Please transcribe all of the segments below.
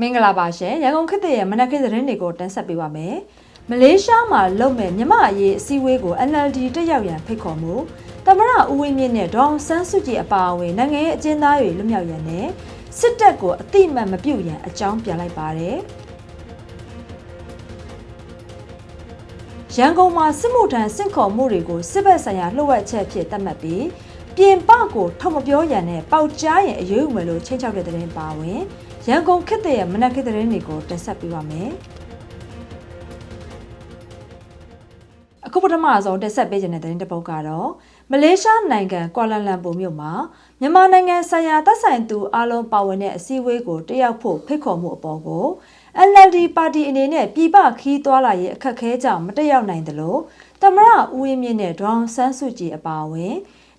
မင်္ဂလာပါရှင်ရန်ကုန်ခေတ်သစ်ရဲ့မနက်ခင်းသတင်းတွေကိုတင်ဆက်ပေးပါမယ်မလေးရှားမှာလုပ်မဲ့မြမအရေးအစည်းအဝေးကို NLD တက်ရောက်ရန်ဖိတ်ခေါ်မှုတမရဦးဝင်းမြင့်နဲ့ဒေါအောင်ဆန်းစုကြည်အပါအဝင်နိုင်ငံရေးအကျဉ်းသားတွေလွတ်မြောက်ရန်နဲ့စစ်တပ်ကိုအတိအမှန်မပြုတ်ရန်အကြောင်းပြန်လိုက်ပါတယ်ရန်ကုန်မှာစစ်မှုထမ်းစင့်ခေါ်မှုတွေကိုစစ်ဘက်ဆိုင်ရာလှုပ်ဝက်ချက်ဖြစ်သတ်မှတ်ပြီးပြင်ပကိုထုတ်မပြောရန်နဲ့ပေါက်ကြားရင်အရေးယူမယ်လို့ချိန်ချောက်တဲ့သတင်းပါဝင် ရန်ကုန်ခေတ်သစ်ရဲ့မနက်ခေတ်သတင်းတွေကိုတင်ဆက်ပေးပါမယ်။အခုပထမဆုံးတင်ဆက်ပေးခြင်းတဲ့သတင်းတစ်ပုဒ်ကတော့မလေးရှားနိုင်ငံကွာလာလမ်ပူမြို့မှာမြန်မာနိုင်ငံဆိုင်ရာသက်ဆိုင်သူအလုံးပါဝင်တဲ့အစည်းအဝေးကိုတက်ရောက်ဖို့ဖိတ်ခေါ်မှုအပေါ်ကို NLD ပါတီအနေနဲ့ပြည်ပခီးသွားလာရေးအခက်အခဲကြောင့်မတက်ရောက်နိုင်သလိုတမရဦးဝင်းမြင့်နဲ့ဒေါအောင်ဆန်းစုကြည်အပါအဝင်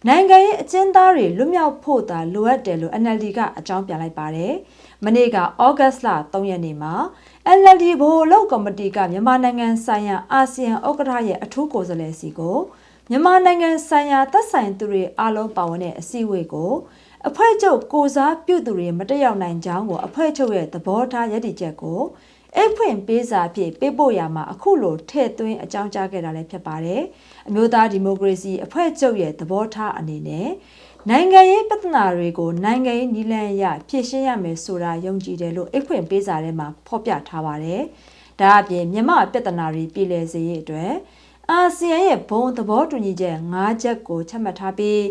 နိုင်ငံရေးအကျဉ်းသားတွေလွတ်မြောက်ဖို့သာလိုအပ်တယ်လို့ NLD ကအကြောင်းပြန်လိုက်ပါတယ်။ မနေ့ကဩဂတ်စ်လ3ရက်နေ့မှာ NLD ဘိုလ်လုတ်ကော်မတီကမြန်မာနိုင်ငံဆိုင်ရာအာဆီယံဥက္ကဋ္ဌရဲ့အထူးကိုယ်စားလှယ်စီကိုမြန်မာနိုင်ငံဆိုင်ရာသက်ဆိုင်သူတွေအားလုံးပါဝင်တဲ့အစည်းအဝေးကိုအဖွဲ့ချုပ်ကိုစားပြုသူတွေမတက်ရောက်နိုင်ကြောင်းကိုအဖွဲ့ချုပ်ရဲ့သဘောထားရည်တည်ချက်ကိုအိတ်ဖွင့်ပေးစာဖြင့်ပေးပို့ရမှာအခုလိုထည့်သွင်းအကြောင်းကြားခဲ့တာလည်းဖြစ်ပါတယ်။အမျိုးသားဒီမိုကရေစီအဖွဲ့ချုပ်ရဲ့သဘောထားအနေနဲ့ နိုင်ငံရေးပြဿနာတွေကိုနိုင်ငံရေးနည်းလမ်းအရဖြေရှင်းရမယ်ဆိုတာယုံကြည်တယ်လို့အိတ်ဖွင့်ပေးစာထဲမှာဖော်ပြထားပါတယ်။ဒါအပြင်မြမပြဿနာတွေပြည်လည်စေရေးအတွက်အာဆီယံရဲ့ဘုံသဘောတူညီချက်၅ချက်ကိုချမှတ်ထားပြီး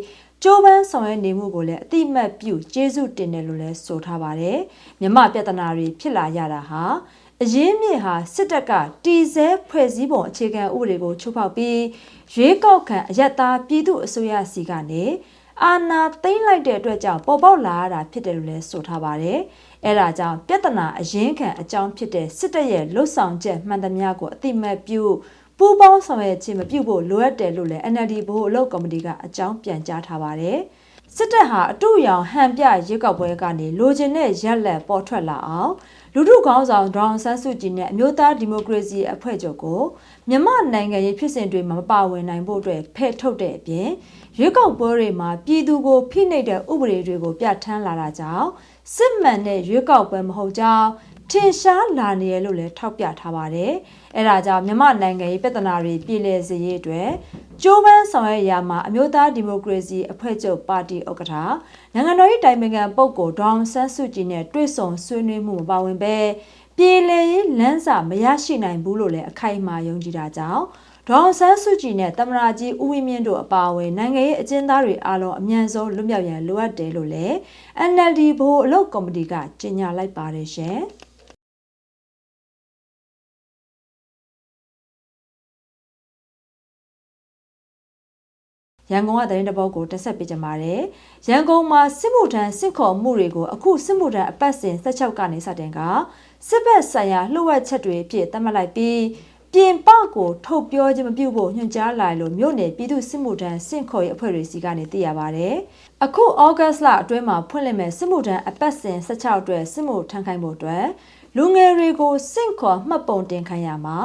ကျိုးပန်းဆောင်ရွက်နေမှုကိုလည်းအတိမတ်ပြုကျေးဇူးတင်တယ်လို့လည်းဆိုထားပါတယ်။မြမပြဿနာတွေဖြစ်လာရတာဟာအရင်းမြစ်ဟာစစ်တပ်ကတီစဲဖွဲ့စည်းပုံအခြေခံဥပဒေကိုချိုးဖောက်ပြီးရွေးကောက်ခံအယက်သားပြည်သူအစိုးရစီကနေ အာဏာသိမ်းလိုက်တဲ့အတွက်ကြောင့်ပေါ်ပေါက်လာရတာဖြစ်တယ်လို့လည်းဆိုထားပါတယ်။အဲဒါကြောင့်ပြဿနာအရင်းခံအကြောင်းဖြစ်တဲ့စစ်တပ်ရဲ့လွတ်ဆောင်ချက်မှန်သမျှကိုအတိမတ်ပြုပူးပေါင်းဆောင်ရွက်ခြင်းမပြုဖို့လိုအပ်တယ်လို့လည်း NLD ဘို့အလုပ်ကော်မတီကအကြောင်းပြန်ကြားထားပါတယ်။စစ်တပ်ဟာအတူရောင်ဟန်ပြရွေးကောက်ပွဲကနေလိုချင်တဲ့ရက်လက်ပေါ်ထွက်လာအောင် လူထုခေါင်းဆောင်ဒေါအောင်ဆန်းစုကြည်နဲ့အမျိုးသားဒီမိုကရေစီအဖွဲ့ချုပ်ကိုမြန်မာနိုင်ငံရေးဖြစ်စဉ်တွေမှာမပါဝင်နိုင်ဖို့အတွက်ဖဲ့ထုတ်တဲ့အပြင်ရွေးကောက်ပွဲတွေမှာပြည်သူကိုဖိနှိပ်တဲ့ဥပဒေတွေကိုပြဋ္ဌာန်းလာတာကြောင့်စစ်မှန်တဲ့ရွေးကောက်ပွဲမဟုတ်ကြောင်းထင်ရှားလာနေရလို့လည်းထောက်ပြထားပါတယ်။ အဲဒါကြောင့်မြန်မာနိုင်ငံရေးပြဿနာတွေပြည်လည်စေရေးအတွက်ကျိုးပန်းဆောင်ရွက်ရာမှာအမျိုးသားဒီမိုကရေစီအဖွဲ့ချုပ်ပါတီဥက္ကဋ္ဌနိုင်ငံတော်၏တိုင်ပင်ခံပုဂ္ဂိုလ်ဒေါအောင်ဆန်းစုကြည်နဲ့တွေ့ဆုံဆွေးနွေးမှုမပါဝင်ပဲပြည်လည်ရေးလမ်းစာမရရှိနိုင်ဘူးလို့လည်းအခိုင်အမာယုံကြည်တာကြောင့်ဒေါအောင်ဆန်းစုကြည်နဲ့တမရာကြီးဦးဝင်းမြင့်တို့အပါအဝင်နိုင်ငံရေးအကျဉ်းသားတွေအားလုံးအမြန်ဆုံးလွတ်မြောက်ရန်လိုအပ်တယ်လို့လည်း NLD ဘို့အလုပ်ကော်မတီကကြေညာလိုက်ပါတယ်ရှင်။ ရန်ကုန်ကသတင်းတပုတ်ကိုတက်ဆက်ပေးကြပါမယ်။ရန်ကုန်မှာစစ်မှုထမ်းစစ်ခေါ်မှုတွေကိုအခုစစ်မှုထမ်းအပတ်စဉ်16ကနေစတင်ကစစ်ဘက်ဆိုင်ရာလှုပ်ဝက်ချက်တွေအဖြစ်သတ်မှတ်လိုက်ပြီးပြင်ပကိုထုတ်ပြောခြင်းမပြုဖို့ညွှန်ကြားလာလို့မြို့နယ်ပြည်သူစစ်မှုထမ်းစင့်ခေါ်ရေးအဖွဲ့တွေစီကနေသိရပါဗျ။အခုဩဂတ်စ်လအတွင်းမှာဖွင့်လှစ်မဲ့စစ်မှုထမ်းအပတ်စဉ်16အတွက်စစ်မှုထမ်းခိုင်းဖို့အတွက် လူငယ်တွေကိုစင့်ခေါ်မှတ်ပုံတင်ခံရမှာ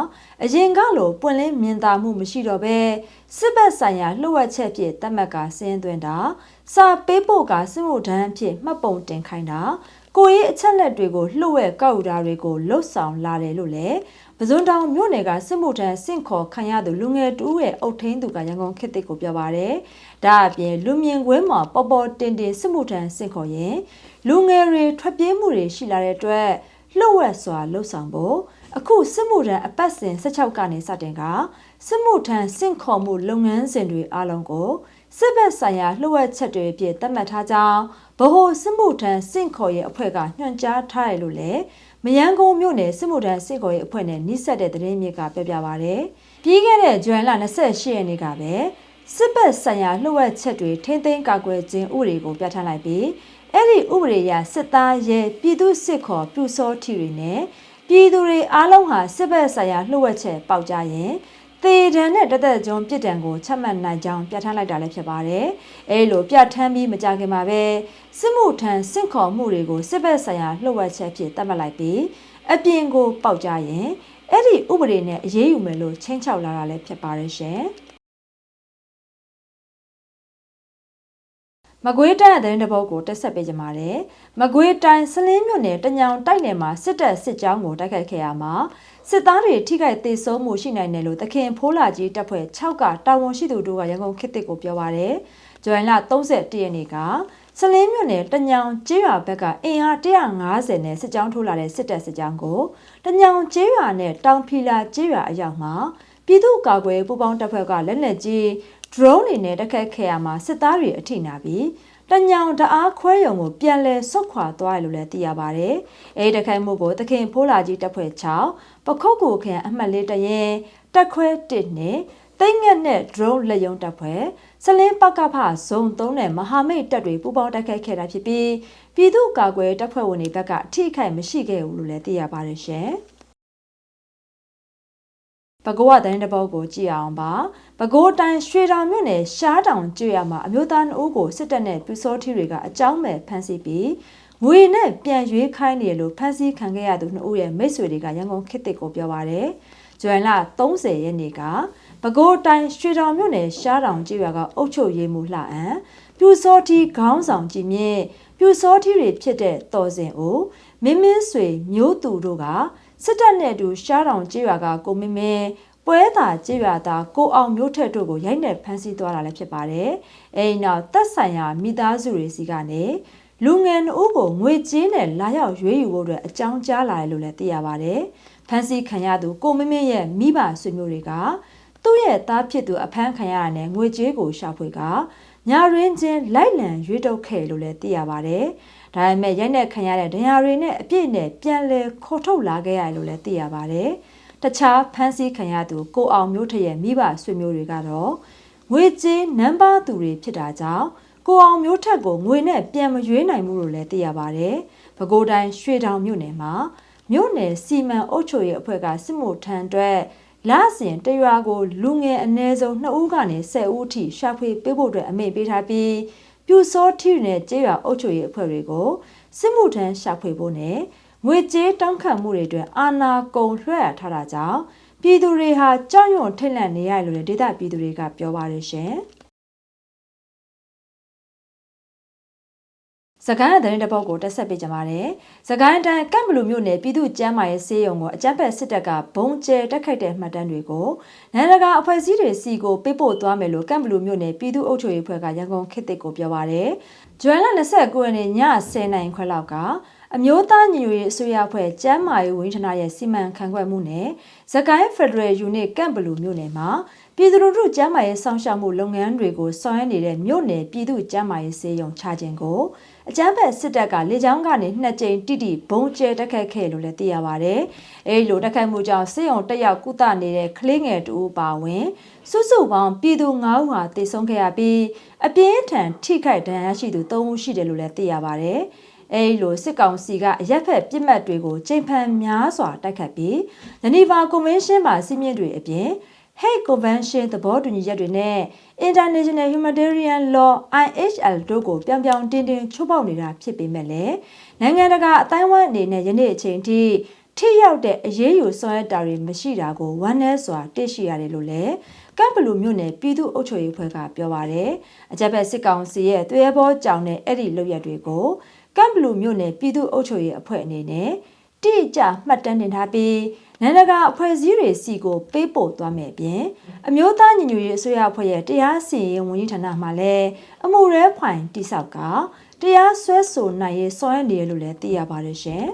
အရင်ကလိုပွင့်လင်းမြင်သာမှုမရှိတော့ဘဲစစ်ဘက်ဆိုင်ရာလှုပ်ဝက်ချက်ဖြစ်တတ်မှတ်ကစင်းသွင်းတာစာပေးဖို့ကစစ်မှုထမ်းဖြစ်မှတ်ပုံတင်ခိုင်းတာကိုရေးအချက်လက်တွေကိုလှုပ်ဝက်ကောက်ယူတာတွေကိုလှုပ်ဆောင်လာတယ်လို့လည်းပဇွန်တောင်မြို့နယ်ကစစ်မှုထမ်းစင့်ခေါ်ခံရသူလူငယ်တူရဲ့အုတ်ထင်းသူကရန်ကုန်ခေတ်တစ်ကိုပြောပါတယ်။ဒါအပြင်လူမြင်ကွင်းမှာပေါ်ပေါ်တင်တင်စစ်မှုထမ်းစင့်ခေါ်ရင်လူငယ်တွေထွက်ပြေးမှုတွေရှိလာတဲ့အတွက် လှုပ်ဝက်စွာလှုပ်ဆောင်ဖို့အခုစစ်မှုထမ်းအပတ်စဉ်16ကနေစတင်ကစစ်မှုထမ်းစင့်ခေါ်မှုလုပ်ငန်းစဉ်တွေအားလုံးကိုစစ်ဘက်ဆိုင်ရာလှုပ်ဝက်ချက်တွေအဖြစ်သတ်မှတ်ထားကြောင်းဗဟိုစစ်မှုထမ်းစင့်ခေါ်ရေးအဖွဲ့ကညွှန်ကြားထားတယ်လို့လည်းမယန်းကုန်းမြို့နယ်စစ်မှုထမ်းစင့်ခေါ်ရေးအဖွဲ့နဲ့နှိစက်တဲ့သတင်းမြစ်ကပြောပြပါဗျ။ပြီးခဲ့တဲ့ဇွန်လ28ရက်နေ့ကပဲ စစ်ဘက်ဆိုင်ရာလှုပ်ဝက်ချက်တွေထိမ့်သိမ်းကာကွယ်ခြင်းဥပဒေကိုပြဋ္ဌာန်းလိုက်ပြီးအဲ့ဒီဥပဒေအရစစ်သားရဲပြည်သူစစ်ခေါ်ပြူစောထီတွေနဲ့ပြည်သူတွေအားလုံးဟာစစ်ဘက်ဆိုင်ရာလှုပ်ဝက်ချက်ပေါက်ကြရင်သေဒဏ်နဲ့တသက်ကြုံပြစ်ဒဏ်ကိုချမှတ်နိုင်ကြောင်းပြဋ္ဌာန်းလိုက်တာလည်းဖြစ်ပါတယ်။အဲလိုပြဋ္ဌာန်းပြီးမကြခင်မှာပဲစစ်မှုထမ်းစင့်ခေါ်မှုတွေကိုစစ်ဘက်ဆိုင်ရာလှုပ်ဝက်ချက်ဖြစ်သတ်မှတ်လိုက်ပြီးအပြင်ကိုပေါက်ကြရင်အဲ့ဒီဥပဒေနဲ့အရေးယူမယ်လို့ချင်းချောက်လာတာလည်းဖြစ်ပါတယ်ရှင်။ မကွေးတိုင်းသတင်းတပုတ်ကိုတက်ဆက်ပေးကြပါမယ်။မကွေးတိုင်းစလင်းမြို့နယ်တညောင်တိုက်နယ်မှာစစ်တပ်စစ်ကြောင်းကိုတိုက်ခိုက်ခဲ့ရမှာစစ်သားတွေထိခိုက်ဒေဆုံးမှုရှိနိုင်တယ်လို့သခင်ဖိုးလာကြီးတပ်ဖွဲ့6ကတာဝန်ရှိသူတို့ကရန်ကုန်ခေတ်တစ်ကိုပြောပါရယ်။ဇွန်လ31ရက်နေ့ကစလင်းမြို့နယ်တညောင်ကျေးရွာဘက်ကအင်အား150နဲ့စစ်ကြောင်းထိုးလာတဲ့စစ်တပ်စစ်ကြောင်းကိုတညောင်ကျေးရွာနဲ့တောင်ဖီလာကျေးရွာအရောက်မှာပြည်သူ့ကာကွယ်ပူးပေါင်းတပ်ဖွဲ့ကလက်နက်ကြီး drone တွေနဲ့တက်ခတ်ခဲ့ရမှာစစ်သားတွေအထိနာပြီးတညောင်တအားခွဲရုံကိုပြန်လဲဆုတ်ခွာသွားတယ်လို့လည်းသိရပါဗျ။အဲဒီတခိုင်မှုကိုသခင်ဖိုးလာကြီးတပ်ဖွဲ့6ပခုတ်ကိုခန်အမှတ်လေးတရင်တက်ခွဲ1နဲ့တိတ်ငက်နဲ့ drone လက်ယုံတပ်ဖွဲ့စလင်းပကဖဇုံ3နဲ့မဟာမိတ်တပ်တွေပူးပေါင်းတိုက်ခိုက်ခဲ့တာဖြစ်ပြီးပြည်သူ့ကာကွယ်တပ်ဖွဲ့ဝင်တွေဘက်ကအထိခိုက်မရှိခဲ့ဘူးလို့လည်းသိရပါတယ်ရှင်။ ပဲခူးဝတိုင်းတပုတ်ကိုကြည့်အောင်ပါပဲခူးတိုင်းရွှေတောင်မြို့နယ်ရှားတောင်ကျွရမှာအမျိုးသားနှုတ်ကိုစစ်တပ်နဲ့ပြူစောထီတွေကအကြောင်းမဲ့ဖမ်းဆီးပြီးငွေနဲ့ပြန်ရွေးခိုင်းနေလို့ဖမ်းဆီးခံခဲ့ရသူနှစ်ဦးရဲ့မိတ်ဆွေတွေကရန်ကုန်ခေတ်တစ်ကိုပြောပါရယ်ဇွန်လ30ရက်နေ့ကပဲခူးတိုင်းရွှေတောင်မြို့နယ်ရှားတောင်ကျွရကအုပ်ချုပ်ရေးမှူးလှအံပြူစောထီခေါင်းဆောင်ကြည်မြင့်ပြူစောထီတွေဖြစ်တဲ့တော်စင်ဦးမင်းမင်းဆွေမျိုးသူတို့က စစ်တပ်နဲ့အတူရှားတောင်ကျေးရွာကကိုမင်းမင်းပွဲသာကျေးရွာသားကိုအောင်မျိုးထက်တို့ကိုရိုက်နှက်ဖမ်းဆီးသွားတာလည်းဖြစ်ပါတယ်။အဲဒီနောက်တပ်ဆိုင်ရာမိသားစုတွေစီကနေလူငယ်နှုတ်ကိုငွေကြေးနဲ့လာရောက်ရွေးယူဖို့အတွက်အကြောင်းကြားလာတယ်လို့လည်းသိရပါတယ်။ဖမ်းဆီးခံရသူကိုမင်းမင်းရဲ့မိဘဆွေမျိုးတွေကသူ့ရဲ့သားဖြစ်သူအဖမ်းခံရတာနဲ့ငွေကြေးကိုရှာဖွေကညာရင်းချင်းလိုက်လံရွေးထုတ်ခဲ့လို့လည်းသိရပါတယ်။ ဒါပေမဲ့ရိုက်နှက်ခံရတဲ့ဒဏ်ရာတွေနဲ့အပြည့်နဲ့ပြန်လည်ခေါ်ထုတ်လာခဲ့ရတယ်လို့လည်းသိရပါတယ်။တခြားဖမ်းဆီးခံရသူကိုအောင်မျိုးထရဲ့မိဘဆွေမျိုးတွေကတော့ငွေကြေးနံပါတ်သူတွေဖြစ်တာကြောင့်ကိုအောင်မျိုးထက်ကိုငွေနဲ့ပြန်မရွေးနိုင်ဘူးလို့လည်းသိရပါတယ်။ပဲခူးတိုင်းရွှေတောင်မြို့နယ်မှာမြို့နယ်စီမံအုပ်ချုပ်ရေးအဖွဲ့ကစစ်မှုထမ်းအတွက်လစဉ်တရွာကိုလူငယ်အ ਨੇ ဆုံး2ဦးကနေ10ဦးအထိရှာဖွေပေးဖို့အတွက်အမိန့်ပေးထားပြီး ပြူစောထီနဲ့ကျေးရွာအုပ်ချုပ်ရေးအဖွဲ့တွေကိုစစ်မှုထမ်းရှာဖွေဖို့နဲ့ငွေကြေးတောင်းခံမှုတွေအတွက်အာဏာကုန်လွှဲရထားတာကြောင့်ပြည်သူတွေဟာကြောက်ရွံ့ထိတ်လန့်နေရလို့ဒေသပြည်သူတွေကပြောပါတယ်ရှင်။ စကိုင်းသတင်းတပုတ်ကိုတက်ဆက်ပေးကြပါမယ်။စကိုင်းတိုင်းကန့်ဘလူမြို့နယ်ပြည်သူ့ကျန်းမာရေးဆေးရုံကိုအကြမ်းဖက်စစ်တပ်ကဘုံကျဲတက်ခိုက်တဲ့မှတ်တမ်းတွေကိုနိုင်ငံတကာအဖွဲ့အစည်းတွေစီကိုပေးပို့သွားမယ်လို့ကန့်ဘလူမြို့နယ်ပြည်သူ့အုပ်ချုပ်ရေးဖွဲ့ကရန်ကုန်ခေတ်သစ်ကိုပြောပါရယ်။ဇွန်လ29ရက်နေ့ည10:00နာရီခွဲလောက်ကအမျိုးသားညီညွတ်ရေးအစိုးရအဖွဲ့ကျန်းမာရေးဝန်ကြီးဌာနရဲ့စီမံခန့်ခွဲမှုနဲ့ဇကိုင်းဖက်ဒရယ်ယူနစ်ကန့်ဘလူမြို့နယ်မှာပြည်သူတို့ကျန်းမာရေးစောင့်ရှောက်မှုလုပ်ငန်းတွေကိုဆောင်ရွက်နေတဲ့မြို့နယ်ပြည်သူ့ကျန်းမာရေးစေယုံချခြင်းကို အကြမ်းဖက်စစ်တပ်ကလေကြောင်းကနေနှစ်ကြိမ်တိတိဘုံကျဲတက်ခတ်ခဲ့လို့လည်းသိရပါဗျ။အဲဒီလိုတက်ခတ်မှုကြောင့်စေယုံတက်ရောက်ကုသနေတဲ့ကလေးငယ်တူပါဝင်စုစုပေါင်းပြည်သူ9ဦးဟာတေဆုံးခဲ့ရပြီးအပြင်းထန်ထိခိုက်ဒဏ်ရာရှိသူ3ဦးရှိတယ်လို့လည်းသိရပါဗျ။အဲဒီလိုစစ်ကောင်စီကအရက်ဖက်ပြစ်မှတ်တွေကိုချိန်ဖန်များစွာတိုက်ခတ်ပြီးဂျနီဗာကွန်ဗင်းရှင်းမှာစီးမြင့်တွေအပြင် Hague Convention သဘောတူညီချက်တွေနဲ့ International Humanitarian Law IHL တို့ကိုပြောင်ပြောင်တင်းတင်းချိုးဖောက်နေတာဖြစ်ပေမဲ့လည်းနိုင်ငံတကာအတိုင်းဝိုင်းအနေနဲ့ယနေ့အချိန်ထိထိရောက်တဲ့အရေးယူဆောင်ရွက်တာတွေမရှိတာကိုဝမ်းနည်းစွာတွေ့ရှိရတယ်လို့လည်းကပ်ဘလူမြို့နယ်ပြည်သူ့အုပ်ချုပ်ရေးဖွဲ့ကပြောပါရယ်အကြက်ဘက်စစ်ကောင်စီရဲ့သွေးဘောကြောင်တဲ့အဲ့ဒီလုပ်ရက်တွေကိုကပ်ဘလူမြို့နယ်ပြည်သူ့အုပ်ချုပ်ရေးအဖွဲ့အနေနဲ့တိကျမှတ်တမ်းတင်ထားပြီး နိုင်ငံတကာအဖွဲ့အစည်းတွေစီကိုပေးပို့သွားမယ်ပြင်အမျိုးသားညီညွတ်ရေးအစိုးရအဖွဲ့ရဲ့တရားစီရင်ဝန်ကြီးဌာနမှလည်းအမှုရဲဖွိုင်တိဆောက်ကတရားစွဲဆိုနိုင်ရေးဆောင်ရွက်နေရလို့လည်းသိရပါတယ်ရှင်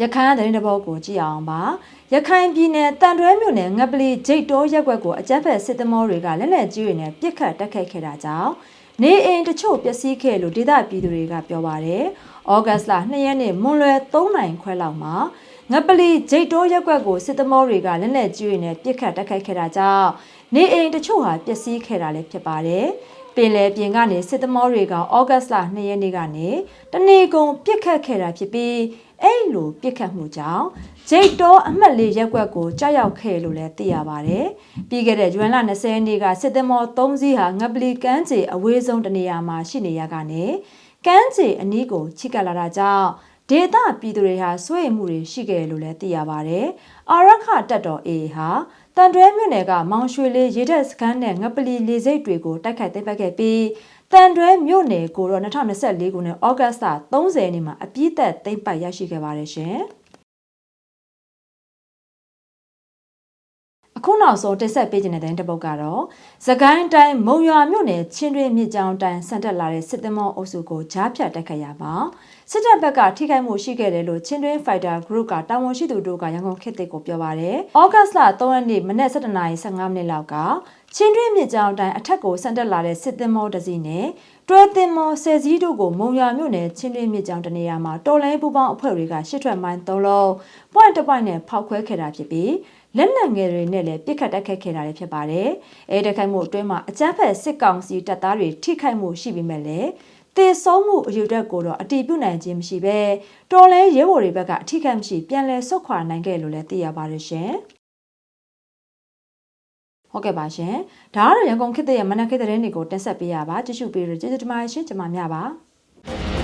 ရခိုင်သတင်းတပုတ်ကိုကြည့်အောင်ပါရခိုင်ပြည်နယ်တန်တွဲမြို့နယ်ငပလီဂျိတ်တောရက်ွက်ကိုအကြမ်းဖက်စစ်သမောတွေကလက်နက်ကြီးတွေနဲ့ပစ်ခတ်တိုက်ခိုက်ခဲ့တာကြောင့်နေအိမ်တချို့ပျက်စီးခဲ့လို့ဒေသပြည်သူတွေကပြောပါတယ်။ ဩဂတ်စ်လ2ရက်နေ့မွန်လွယ်3နိုင်ခွဲလောက်မှာငပလီဂျိတ်တိုးရက်ွက်ကိုစစ်သမောတွေကလက်နက်ကြီးတွေနဲ့ပစ်ခတ်တိုက်ခိုက်ခဲ့တာကြောင့်နေအိမ်တချို့ဟာပျက်စီးခဲ့တာလည်းဖြစ်ပါတယ်။ပင်လယ်ပြင်ကနေစစ်သမောတွေကဩဂတ်စ်လ2ရက်နေ့ကနေတနေကုန်ပစ်ခတ်ခဲ့တာဖြစ်ပြီးအဲ့လိုပြစ်ခတ်မှုကြောင့်ဂျိတ်တောအမှတ်လေးရက်ွက်ကိုကြောက်ရောက်ခဲ့လို့လည်းသိရပါတယ်။ပြီးခဲ့တဲ့ဇွန်လ20ရက်နေ့ကစစ်သမော3စီးဟာငပလီကမ်းခြေအဝေးဆုံးတနေရာမှာရှိနေရကနေ ကမ်းခြေအနီးကိုချိကလာတာကြောင့်ဒေတာပြည်သူတွေဟာစွဲမှုတွေရှိခဲ့လို့လည်းသိရပါတယ်။အာရခတက်တော် A ဟာတန်တွဲမြို့နယ်ကမောင်ရွှေလေးရေတပ်စခန်းနဲ့ငပလီလေစိတ်တွေကိုတိုက်ခိုက်သိမ်းပိုက်ခဲ့ပြီးတန်တွဲမြို့နယ်ကိုတော့2024ခုနှစ်ဩဂတ်စ်လ30ရက်နေ့မှာအပြည့်သက်သိမ်းပိုက်ရရှိခဲ့ပါတယ်ရှင်။ အခုနောက်ဆုံးတက်ဆက်ပေးခြင်းတဲ့တဲ့တစ်ပုတ်ကတော့သကိုင်းတိုင်းမုံရွာမြို့နယ်ချင်းတွင်းမြစ်ကြောင်းတိုင်းဆန်တက်လာတဲ့စစ်သမောအုပ်စုကိုကြားဖြတ်တိုက်ခတ်ရပါစစ်တပ်ဘက်ကထိခိုက်မှုရှိခဲ့တယ်လို့ချင်းတွင်း Fighter Group ကတာဝန်ရှိသူတို့ကရန်ကုန်ခေတ်သစ်ကိုပြောပါတယ်။ဩဂတ်စ်လ3ရက်နေ့မနက်7:15မိနစ်လောက်ကချင်းတွင်းမြစ်ကြောင်းတိုင်းအထက်ကိုဆန်တက်လာတဲ့စစ်သမောတစ်စီးနဲ့တွဲသင်မောဆယ်စည်းတို့ကိုမုံရွာမြို့နယ်ချင်းတွင်းမြစ်ကြောင်းတနေရာမှာတော်လိုင်းပူပေါင်းအဖွဲ့တွေကရှစ်ထွက်မိုင်း3လုံး point တစ် point နဲ့ဖောက်ခွဲခဲ့တာဖြစ်ပြီး လက်နက်ငယ်တွေနဲ့လည်းပြစ်ခတ်တိုက်ခတ်ခဲ့တာလည်းဖြစ်ပါတယ်။အဲတိုက်ခိုက်မှုအတွင်းမှာအကြမ်းဖက်စစ်ကောင်စီတပ်သားတွေထိခိုက်မှုရှိပြီးမဲ့လည်းတေဆုံးမှုအယူတက်ကိုတော့အတီးပြုတ်နိုင်ခြင်းမရှိပဲတော်လဲရဲဘော်တွေဘက်ကအထိခိုက်မရှိပြန်လဲဆုတ်ခွာနိုင်ခဲ့လို့လည်းသိရပါတယ်ရှင်။ဟုတ်ကဲ့ပါရှင်။ဒါကတော့ရန်ကုန်ခေတ်ရဲ့မနက်ခေတ်သတင်းတွေကိုတင်ဆက်ပေးရပါကြည့်ရှုပေးလို့ကျေးဇူးတင်ပါတယ်ရှင်ကျွန်မများပါ။